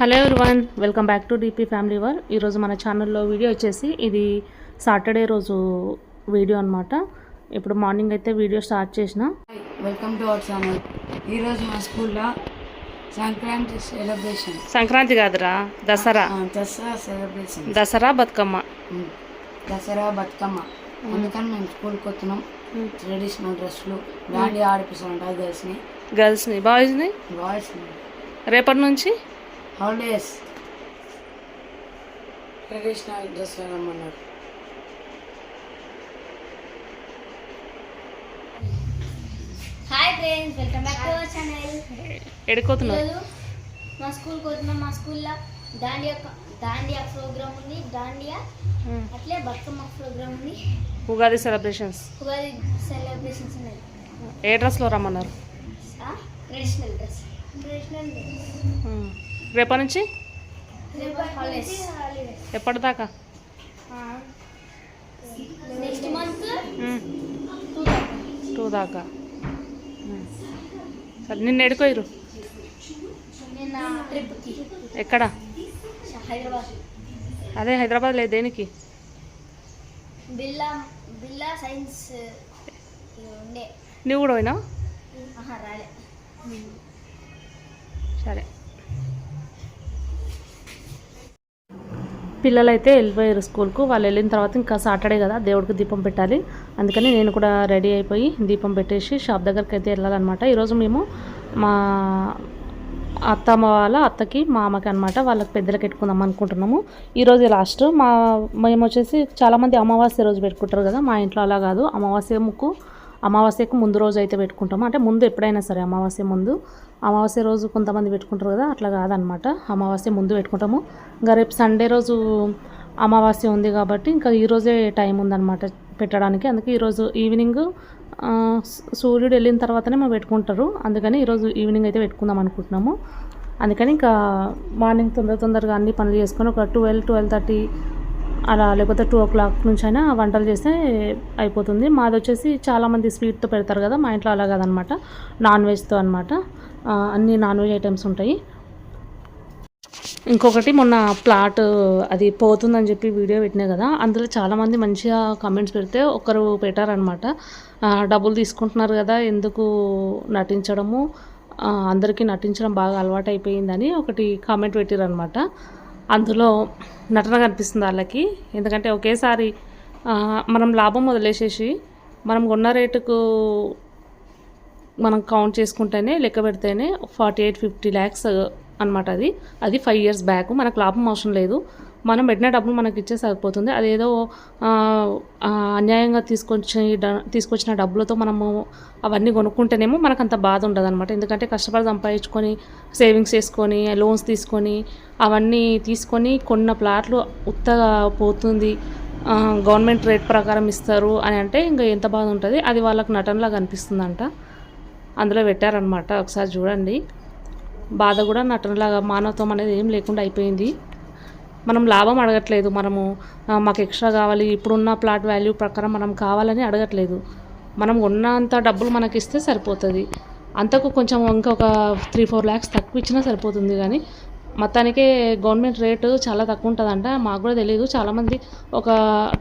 Hello everyone welcome back to DP family వర్. ఈరోజు మన ఛానల్లో వీడియో వచ్చేసి ఇది సాటర్డే రోజు వీడియో అనమాట ఇప్పుడు మార్నింగ్ అయితే వీడియో స్టార్ట్ చేసిన. Welcome to our channel. ఈరోజు మా స్కూల్లో సంక్రాంతి సెలబ్రేషన్. సంక్రాంతి కాదురా దసరా. దసరా సెలబ్రేషన్. దసరా బతుకమ్మ. దసరా బతుకమ్మ. అందుకని మేము స్కూల్కి వస్తున్నాం. ట్రెడిషనల్ డ్రెస్సులు దాండి ఆడిపిస్తాం గర్ల్స్ని. గర్ల్స్ని బాయ్స్ని? బాయ్స్ని. రేపటి నుంచి? హాలిడేస్ ట్రెడిషనల్ డ్రెస్ రమ్మన్నారు hi friends welcome back to our channel ఎడుకోతున్నారు మా స్కూల్కి వచ్చినాం మా స్కూల్లో దాండియా దాండియా ప్రోగ్రామ్ ఉంది. దాండియా అట్లే బతుకమ్మ ప్రోగ్రామ్ ఉంది. ఉగాది సెలబ్రేషన్స్. ఉగాది సెలబ్రేషన్స్ ఉన్నాయి. ఏ డ్రెస్లో రమ్మన్నారు? Traditional dress traditional dress. రేపటి నుంచి? ఎప్పటిదాకా. టూ దాకా. సరే నిన్న ఎడుకోయిరు ఎక్కడ? హైదరాబాద్. అదే హైదరాబాద్ లేదు దేనికి? నువ్వు కూడా పోయినా ఆహా పిల్లలు అయితే పిల్లలైతే వెళ్ళిపోయారు స్కూల్కు. వాళ్ళు వెళ్ళిన తర్వాత ఇంకా సాటర్డే కదా దేవుడికి దీపం పెట్టాలి. అందుకని నేను కూడా రెడీ అయిపోయి దీపం పెట్టేసి షాప్ దగ్గరికి అయితే వెళ్ళాలన్నమాట. ఈరోజు మేము మా అత్తమ్మ వాళ్ళ అత్తకి మా అమ్మకి అనమాట వాళ్ళకి పెద్దలకి పెట్టుకుందాం అనుకుంటున్నాము. ఈరోజు లాస్ట్. మా మేము వచ్చేసి చాలామంది అమావాస్య రోజు పెట్టుకుంటారు కదా మా ఇంట్లో అలా కాదు. అమావాస్య ముక్కు అమావాస్యకు ముందు రోజు అయితే పెట్టుకుంటాము. అంటే ముందు ఎప్పుడైనా సరే అమావాస్య ముందు. అమావాస్య రోజు కొంతమంది పెట్టుకుంటారు కదా అట్లా కాదనమాట. అమావాస్య ముందు పెట్టుకుంటాము. ఇంకా రేపు సండే రోజు అమావాస్య ఉంది కాబట్టి ఇంకా ఈరోజే టైం ఉందన్నమాట పెట్టడానికి. అందుకే ఈరోజు ఈవినింగ్ సూర్యుడు వెళ్ళిన తర్వాతనే మేము పెట్టుకుంటారు. అందుకని ఈరోజు ఈవినింగ్ అయితే పెట్టుకుందాం అనుకుంటున్నాము. అందుకని ఇంకా మార్నింగ్ తొందర తొందరగా అన్ని పనులు చేసుకొని ఒక ట్వెల్వ్ ట్వెల్వ్ థర్టీ అలా లేకపోతే టూ ఓ క్లాక్ నుంచి అయినా వంటలు చేస్తే అయిపోతుంది. మాది వచ్చేసి చాలామంది స్వీట్తో పెడతారు కదా మా ఇంట్లో అలా కాదనమాట. నాన్ వెజ్తో అనమాట. అన్ని నాన్ వెజ్ ఐటమ్స్ ఉంటాయి. ఇంకొకటి మొన్న ప్లాట్ అది పోతుందని చెప్పి వీడియో పెట్టినా కదా అందులో చాలామంది మంచిగా కమెంట్స్ పెడితే ఒకరు పెట్టారనమాట. డబ్బులు తీసుకుంటున్నారు కదా ఎందుకు నటించడము? అందరికీ నటించడం బాగా అలవాటు అయిపోయిందని ఒకటి కామెంట్ పెట్టారనమాట. అందులో నటన కనిపిస్తుంది వాళ్ళకి. ఎందుకంటే ఒకేసారి మనం లాభం వదిలేసేసి మనం ఉన్న రేటుకు మనం కౌంట్ చేసుకుంటేనే లెక్క పెడితేనే ఫార్టీ ఎయిట్ ఫిఫ్టీ ల్యాక్స్ అనమాట అది. అది ఫైవ్ ఇయర్స్ బ్యాక్ మనకు లాభం అవసరం లేదు. మనం పెట్టిన డబ్బులు మనకి ఇచ్చే సరిపోతుంది. అదేదో అన్యాయంగా తీసుకొచ్చి తీసుకొచ్చిన డబ్బులతో మనము అవన్నీ కొనుక్కుంటేనేమో మనకు అంత బాధ ఉండదు అనమాట ఎందుకంటే కష్టపడి సంపాదించుకొని సేవింగ్స్ చేసుకొని లోన్స్ తీసుకొని అవన్నీ తీసుకొని కొన్న ప్లాట్లు ఉత్తగా పోతుంది. గవర్నమెంట్ రేట్ ప్రకారం ఇస్తారు అని అంటే ఇంకా ఎంత బాధ ఉంటుంది? అది వాళ్ళకి నటనలాగా అనిపిస్తుందంట. అందులో పెట్టారనమాట ఒకసారి చూడండి. బాధ కూడా నటనలాగా మానవత్వం అనేది ఏం లేకుండా అయిపోయింది. మనం లాభం అడగట్లేదు. మనము మాకు ఎక్స్ట్రా కావాలి. ఇప్పుడున్న ప్లాట్ వాల్యూ ప్రకారం మనం కావాలని అడగట్లేదు. మనం ఉన్నంత డబ్బులు మనకి ఇస్తే సరిపోతుంది. అంతకు కొంచెం ఇంకొక త్రీ ఫోర్ ల్యాక్స్ తక్కువ ఇచ్చినా సరిపోతుంది కానీ మొత్తానికే గవర్నమెంట్ రేటు చాలా తక్కువ ఉంటుందంట. మాకు కూడా తెలియదు చాలామంది ఒక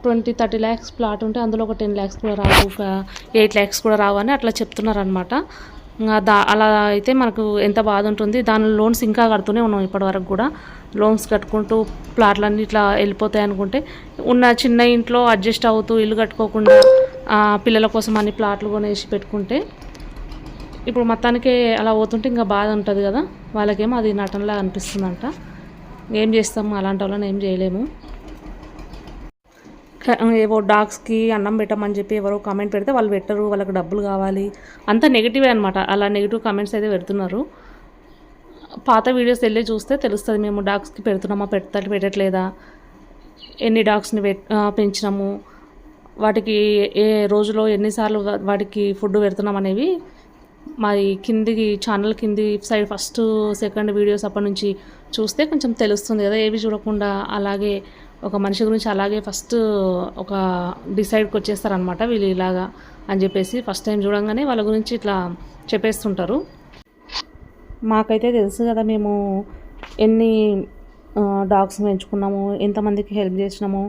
ట్వంటీ థర్టీ ల్యాక్స్ ప్లాట్ ఉంటే అందులో ఒక టెన్ ల్యాక్స్ కూడా రావు ఒక ఎయిట్ ల్యాక్స్ కూడా రావు అని అట్లా చెప్తున్నారనమాట దా అలా అయితే మనకు ఎంత బాధ ఉంటుంది దాని లోన్స్ ఇంకా కడుతూనే ఉన్నాం ఇప్పటివరకు కూడా. లోన్స్ కట్టుకుంటూ ప్లాట్లన్నీ ఇట్లా వెళ్ళిపోతాయి అనుకుంటే ఉన్న చిన్న ఇంట్లో అడ్జస్ట్ అవుతూ ఇల్లు కట్టుకోకుండా పిల్లల కోసం అన్ని ప్లాట్లు కొనేసి పెట్టుకుంటే ఇప్పుడు మొత్తానికి అలా పోతుంటే ఇంకా బాధ ఉంటుంది కదా. వాళ్ళకేమో అది నటనలా అనిపిస్తుందంట. ఏం చేస్తాము అలాంటి వాళ్ళని ఏం చేయలేము. ఏవో డాగ్స్కి అన్నం పెట్టమని చెప్పి ఎవరో కామెంట్ పెడితే వాళ్ళు పెట్టరు వాళ్ళకి డబ్బులు కావాలి. అంతా నెగిటివే అనమాట అలా నెగిటివ్ కామెంట్స్ అయితే పెడుతున్నారు. పాత వీడియోస్ వెళ్ళి చూస్తే తెలుస్తుంది మేము డాగ్స్కి పెడుతున్నామా పెడతా పెట్టట్లేదా? ఎన్ని డాగ్స్ని పెంచినాము? వాటికి ఏ రోజులో ఎన్నిసార్లు వా- వాటికి ఫుడ్ పెడుతున్నాం అనేవి మరి కిందికి ఛానల్ కింది సైడ్ ఫస్ట్ సెకండ్ వీడియోస్ అప్పటి నుంచి చూస్తే కొంచెం తెలుస్తుంది కదా ఏవి చూడకుండా అలాగే ఒక మనిషి గురించి అలాగే ఫస్ట్ ఒక డిసైడ్కి వచ్చేస్తారనమాట వీళ్ళు ఇలాగా అని చెప్పేసి ఫస్ట్ టైం చూడంగానే వాళ్ళ గురించి ఇట్లా చెప్పేస్తుంటారు. మాకైతే తెలుసు కదా మేము ఎన్ని డాగ్స్ పెంచుకున్నాము ఎంతమందికి హెల్ప్ చేసినాము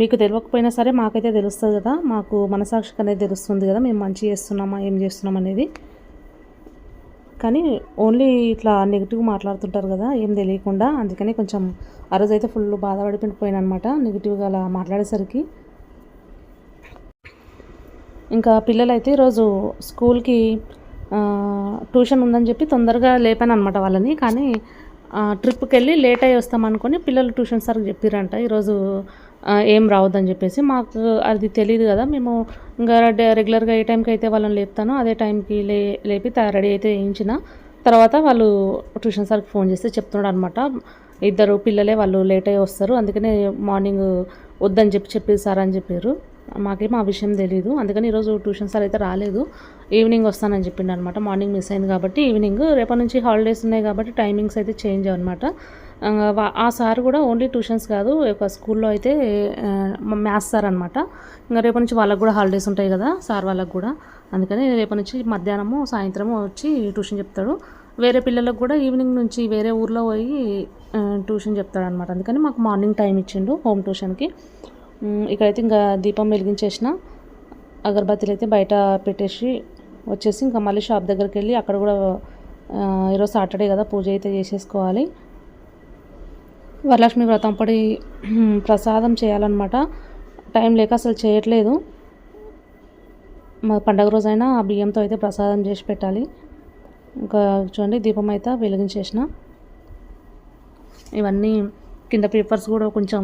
మీకు తెలియకపోయినా సరే మాకైతే తెలుస్తుంది కదా మాకు మనసాక్షికి అనేది తెలుస్తుంది కదా మేము మంచి చేస్తున్నామా ఏం చేస్తున్నాం అనేది. కానీ ఓన్లీ ఇట్లా నెగిటివ్ మాట్లాడుతుంటారు కదా ఏం తెలియకుండా. అందుకని కొంచెం ఆ రోజు అయితే ఫుల్ బాధపడిపోయిన అనమాట నెగిటివ్గా అలా మాట్లాడేసరికి. ఇంకా పిల్లలైతే ఈరోజు స్కూల్కి ట్యూషన్ ఉందని చెప్పి తొందరగా లేపాను అనమాట వాళ్ళని. కానీ ట్రిప్కి వెళ్ళి లేట్ అయ్యి వస్తామనుకొని పిల్లలు ట్యూషన్ సార్కి చెప్పారంట. ఈరోజు ఏం రావద్దని చెప్పేసి మాకు అది తెలియదు కదా. మేము ఇంకా రెగ్యులర్గా ఏ టైంకి అయితే వాళ్ళని లేపుతానో అదే టైంకి లే లేపి రెడీ అయితే వేయించిన తర్వాత వాళ్ళు ట్యూషన్ సార్కి ఫోన్ చేస్తే చెప్తున్నాడు అనమాట ఇద్దరు పిల్లలే వాళ్ళు లేట్ అయ్యి వస్తారు. అందుకనే మార్నింగ్ వద్దని చెప్పి చెప్పి సార్ అని చెప్పారు. మాకేమో ఆ విషయం తెలియదు అందుకని ఈరోజు ట్యూషన్ సార్ అయితే రాలేదు. ఈవినింగ్ వస్తానని చెప్పిండు అనమాట మార్నింగ్ మిస్ అయింది కాబట్టి ఈవినింగ్ రేపటి నుంచి హాలిడేస్ ఉన్నాయి కాబట్టి టైమింగ్స్ అయితే చేంజ్ అనమాట ఆ సార్ కూడా ఓన్లీ ట్యూషన్స్ కాదు ఒక స్కూల్లో అయితే మ్యాథ్స్ సార్ అనమాట ఇంకా రేపటి నుంచి వాళ్ళకు కూడా హాలిడేస్ ఉంటాయి కదా సార్ వాళ్ళకు కూడా. అందుకని రేపటి నుంచి మధ్యాహ్నము సాయంత్రము వచ్చి ట్యూషన్ చెప్తాడు. వేరే పిల్లలకు కూడా ఈవినింగ్ నుంచి వేరే ఊర్లో పోయి ట్యూషన్ చెప్తాడు అనమాట అందుకని మాకు మార్నింగ్ టైం ఇచ్చిండు హోమ్ ట్యూషన్కి. ఇక్కడైతే ఇంకా దీపం వెలిగించేసిన. అగరబత్తీలు అయితే బయట పెట్టేసి వచ్చేసి ఇంకా మళ్ళీ షాప్ దగ్గరికి వెళ్ళి అక్కడ కూడా ఈరోజు సాటర్డే కదా పూజ అయితే చేసేసుకోవాలి. వరలక్ష్మి వ్రతం పడి ప్రసాదం చేయాలన్నమాట. టైం లేక అసలు చేయట్లేదు. మా పండగ రోజైనా ఆ బియ్యంతో అయితే ప్రసాదం చేసి పెట్టాలి. ఇంకా చూడండి దీపం అయితే వెలిగించేసిన. ఇవన్నీ కింద పేపర్స్ కూడా కొంచెం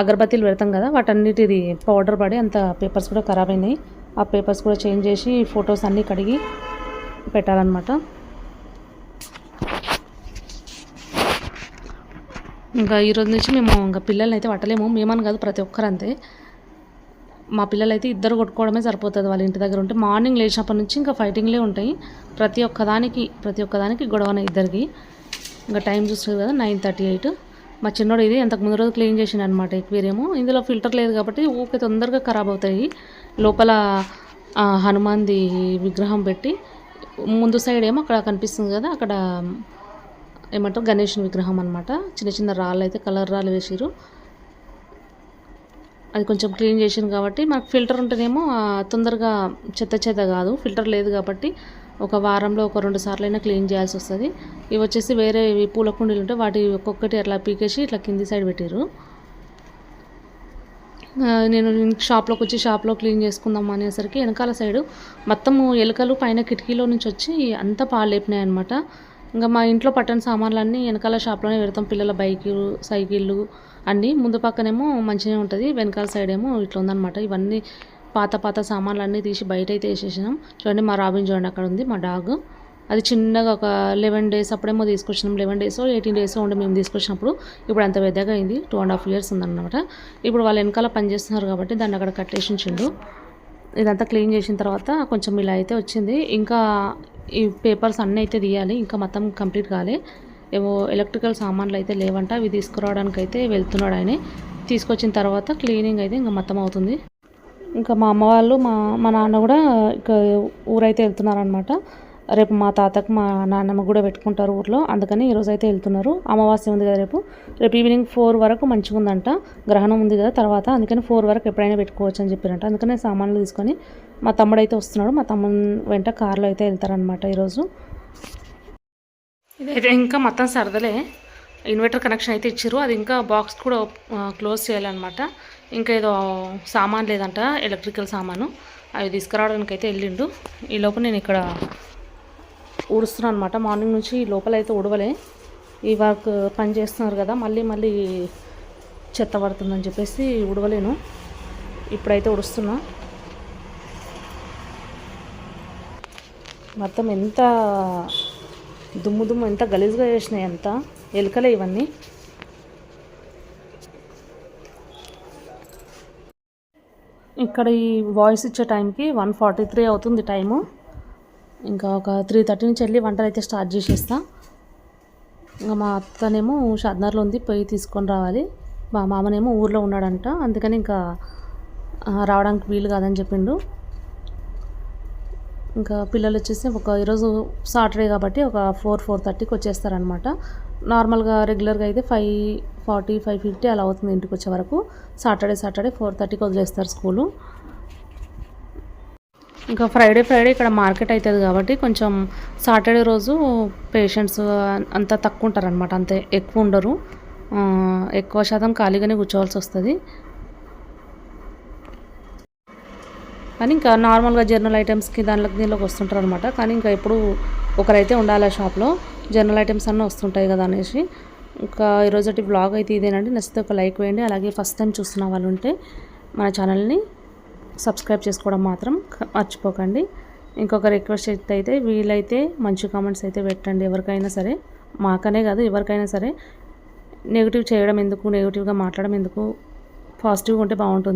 అగరబత్తీలు పెడతాం కదా వాటన్నిటిది పౌడర్ పడి అంత పేపర్స్ కూడా ఖరాబ్ అయినాయి. ఆ పేపర్స్ కూడా చేంజ్ చేసి ఫొటోస్ అన్నీ కడిగి పెట్టాలన్నమాట. ఇంకా ఈరోజు నుంచి మేము ఇంకా పిల్లల్ని అయితే పట్టలేము. మేమని కాదు ప్రతి ఒక్కరు అంతే మా పిల్లలైతే ఇద్దరు కొట్టుకోవడమే సరిపోతుంది. వాళ్ళ ఇంటి దగ్గర ఉంటే మార్నింగ్ లేచినప్పటి నుంచి ఇంకా ఫైటింగ్లే ఉంటాయి. ప్రతి ఒక్కదానికి ప్రతి ఒక్కదానికి గొడవన ఇద్దరికి. ఇంకా టైం చూస్తుంది కదా నైన్ థర్టీ ఎయిట్. మా చిన్నోడు ఇది ఎంతకు ముందు రోజు క్లీన్ చేసిండు అనమాట ఎక్వేరియము ఇందులో ఫిల్టర్ లేదు కాబట్టి ఊకే తొందరగా ఖరాబ్ అవుతాయి. లోపల హనుమాన్ది విగ్రహం పెట్టి ముందు సైడ్ ఏమో అక్కడ కనిపిస్తుంది కదా అక్కడ ఏమంటారు గణేష్ విగ్రహం అనమాట చిన్న చిన్న రాళ్ళు అయితే కలర్ రాళ్ళు వేసిరు అది కొంచెం క్లీన్ చేసాను కాబట్టి మనకు ఫిల్టర్ ఉంటేనేమో తొందరగా చెత్త చెత్త కాదు ఫిల్టర్ లేదు కాబట్టి ఒక వారంలో ఒక రెండు సార్లు అయినా క్లీన్ చేయాల్సి వస్తుంది. ఇవి వచ్చేసి వేరే పూల కుండీలు ఉంటే వాటి ఒక్కొక్కటి అట్లా పీకేసి ఇట్లా కింది సైడ్ పెట్టారు నేను షాప్లోకి వచ్చి షాప్లో క్లీన్ చేసుకుందాం అనేసరికి వెనకాల సైడు మొత్తము ఎలుకలు పైన కిటికీలో నుంచి వచ్చి అంతా పాలు లేపినాయి అనమాట ఇంకా మా ఇంట్లో పట్టని సామాన్లన్నీ వెనకాల షాప్లోనే పెడతాం. పిల్లల బైకులు సైకిళ్ళు అన్నీ. ముందు పక్కనేమో మంచిగా ఉంటుంది. వెనకాల సైడ్ ఏమో ఇట్లా ఉందన్నమాట. ఇవన్నీ పాత పాత సామాన్లు అన్నీ తీసి బయట అయితే వేసేసినాం. చూడండి మా రాబిన్ చూడండి అక్కడ ఉంది మా డాగ్. అది చిన్నగా ఒక లెవెన్ డేస్ అప్పుడేమో తీసుకొచ్చినాం. లెవెన్ డేస్ ఎయిటీన్ డేస్ ఉండే మేము తీసుకొచ్చినప్పుడు ఇప్పుడు అంత పెద్దగా అయింది. టూ అండ్ హాఫ్ ఇయర్స్ ఉందన్నమాట. ఇప్పుడు వాళ్ళు వెనకాల పని చేస్తున్నారు కాబట్టి దాన్ని అక్కడ కట్టేసి ఇదంతా క్లీన్ చేసిన తర్వాత కొంచెం ఇలా అయితే వచ్చింది. ఇంకా ఈ పేపర్స్ అన్నీ అయితే తీయాలి ఇంకా మొత్తం కంప్లీట్ కాలే. ఏవో ఎలక్ట్రికల్ సామాన్లు అయితే లేవంట అవి తీసుకురావడానికి అయితే వెళ్తున్నాడు ఆయన. తీసుకొచ్చిన తర్వాత క్లీనింగ్ అయితే ఇంకా మొత్తం అవుతుంది. ఇంకా మా అమ్మ వాళ్ళు మా మా నాన్న కూడా ఇక ఊరైతే వెళ్తున్నారనమాట రేపు మా తాతకు మా నాన్నమ్మ కూడా పెట్టుకుంటారు ఊర్లో. అందుకని ఈరోజు అయితే వెళ్తున్నారు. అమావాస్య ఉంది కదా రేపు. రేపు ఈవినింగ్ ఫోర్ వరకు మంచిగా ఉందంట. గ్రహణం ఉంది కదా తర్వాత. అందుకని ఫోర్ వరకు ఎప్పుడైనా పెట్టుకోవచ్చు అని చెప్పారంట. అందుకనే సామాన్లు తీసుకొని మా తమ్ముడు అయితే వస్తున్నాడు. మా తమ్ముడు వెంట కార్లో అయితే వెళ్తారనమాట ఈరోజు. ఇదైతే ఇంకా మొత్తం సరదలే. ఇన్వర్టర్ కనెక్షన్ అయితే ఇచ్చారు. అది ఇంకా బాక్స్ కూడా క్లోజ్ చేయాలన్నమాట. ఇంకా ఏదో సామాన్ లేదంట. ఎలక్ట్రికల్ సామాను. అవి తీసుకురావడానికి అయితే వెళ్ళిండు. ఈ లోపు నేను ఇక్కడ ఊడుస్తున్నాను అనమాట మార్నింగ్ నుంచి లోపల అయితే ఉడవలే ఈ వర్క్ పని చేస్తున్నారు కదా మళ్ళీ మళ్ళీ చెత్త పడుతుందని చెప్పేసి ఉడవలేను ఇప్పుడైతే ఉడుస్తున్నా మొత్తం ఎంత దుమ్ము దుమ్ము ఎంత గలీజ్గా చేసినాయి అంత. ఎలుకలే ఇవన్నీ. ఇక్కడ ఈ వాయిస్ ఇచ్చే టైంకి వన్ ఫార్టీ త్రీ అవుతుంది టైము. ఇంకా ఒక త్రీ థర్టీ నుంచి వెళ్ళి వంటలు అయితే స్టార్ట్ చేసేస్తా. ఇంకా మా అత్తనేమో షాద్నర్లో ఉంది పోయి తీసుకొని రావాలి. మా మామనేమో ఊర్లో ఉన్నాడంట అందుకని ఇంకా రావడానికి వీలు కాదని చెప్పిండు. ఇంకా పిల్లలు వచ్చేసి ఒక ఈరోజు సాటర్డే కాబట్టి ఒక ఫోర్ ఫోర్ థర్టీకి వచ్చేస్తారనమాట. నార్మల్గా రెగ్యులర్గా అయితే ఫైవ్ ఫార్టీ ఫైవ్ ఫిఫ్టీ అలా అవుతుంది ఇంటికి వచ్చే వరకు. సాటర్డే సాటర్డే ఫోర్ థర్టీకి వదిలేస్తారు స్కూలు. ఇంకా ఫ్రైడే ఫ్రైడే ఇక్కడ మార్కెట్ అవుతుంది కాబట్టి కొంచెం సాటర్డే రోజు పేషెంట్స్ అంతా తక్కువ ఉంటారనమాట అంతే. ఎక్కువ ఉండరు. ఎక్కువ శాతం ఖాళీగానే కూర్చోవాల్సి వస్తుంది. కానీ ఇంకా నార్మల్గా జర్నల్ ఐటమ్స్కి దానిలోకి దీనిలోకి వస్తుంటారు అనమాట కానీ ఇంకా ఎప్పుడు ఒకరైతే ఉండాలి ఆ షాప్లో జర్నల్ ఐటమ్స్ అన్నీ వస్తుంటాయి కదా అనేసి. ఇంకా ఈరోజు బ్లాగ్ అయితే ఇదేనండి. నచ్చితే ఒక లైక్ వేయండి. అలాగే ఫస్ట్ టైం చూస్తున్న వాళ్ళు ఉంటే మన ఛానల్ని సబ్స్క్రైబ్ చేసుకోవడం మాత్రం మర్చిపోకండి. ఇంకొక రిక్వెస్ట్ అయితే వీలైతే మంచి కామెంట్స్ అయితే పెట్టండి. ఎవరికైనా సరే మాకనే కాదు ఎవరికైనా సరే నెగిటివ్ చేయడం ఎందుకు నెగిటివ్గా మాట్లాడడం ఎందుకు పాజిటివ్గా ఉంటే బాగుంటుంది.